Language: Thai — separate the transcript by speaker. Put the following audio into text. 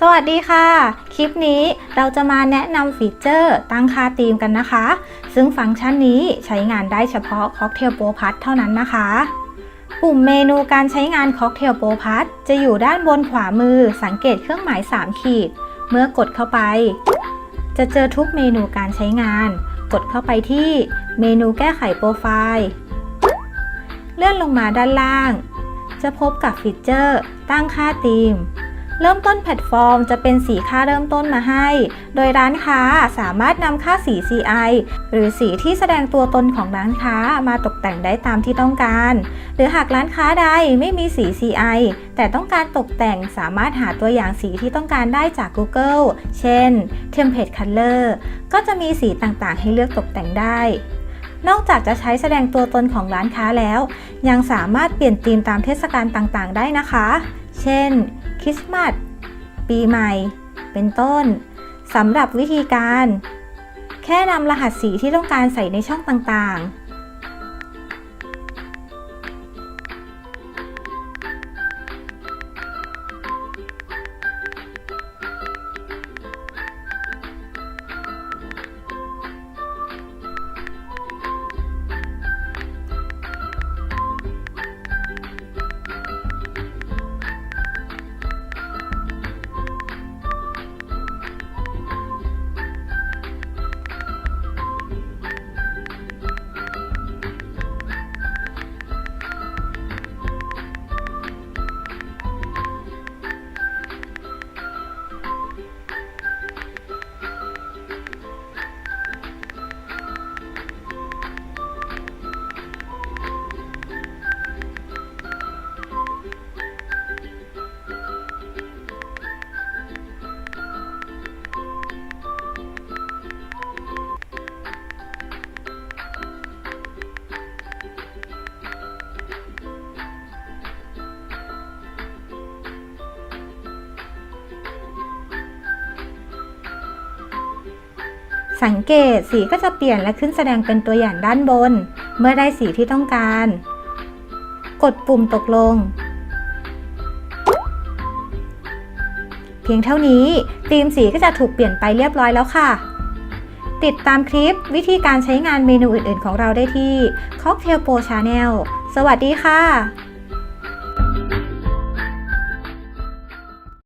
Speaker 1: สวัสดีค่ะ คลิปนี้เราจะมาแนะนำฟีเจอร์ตั้งค่าธีมกันนะคะ ซึ่งฟังก์ชันนี้ใช้งานได้เฉพาะค็อกเทลโปรพัทเท่านั้นนะคะ ปุ่มเมนูการใช้งานค็อกเทลโปรพัทจะอยู่ด้านบนขวามือสังเกตเครื่องหมาย 3 ขีด เมื่อกดเข้าไป จะเจอทุกเมนูการใช้งาน กดเข้าไปที่เมนูแก้ไขโปรไฟล์เลื่อนลงมาด้านล่าง จะพบกับฟีเจอร์ ตั้งค่าธีม เริ่มต้นแพลตฟอร์มจะเป็นสีค่าเริ่มต้นมาให้ โดยร้านค้าสามารถนำค่าสี CI หรือสีที่แสดงตัวตนของร้านค้ามาตกแต่งได้ตามที่ต้องการ หรือหากร้านค้าใดไม่มีสี CI แต่ต้องการตกแต่งสามารถหาตัวอย่างสีที่ต้องการได้จาก Google เช่น Template Color ก็จะมีสีต่างๆ ให้เลือกตกแต่งได้นอกจากจะใช้แสดงตัวตนของร้านค้าแล้ว ยังสามารถเปลี่ยนธีมตามเทศกาลต่างๆ ได้นะคะ เช่น ริสต์มาสปีใหม่ เป็นต้นสำหรับวิธีการ แค่นำรหัสสีที่ต้องการใส่ในช่องต่างๆ สังเกตสีก็จะเปลี่ยนและขึ้นแสดงเป็นตัวอย่างด้านบน เมื่อได้สีที่ต้องการ กดปุ่มตกลง เพียงเท่านี้ธีมสีก็จะถูกเปลี่ยนไปเรียบร้อยแล้วค่ะ ติดตามคลิปวิธีการใช้งานเมนูอื่นๆ ของเราได้ที่ Cocktail Pro Channel สวัสดีค่ะ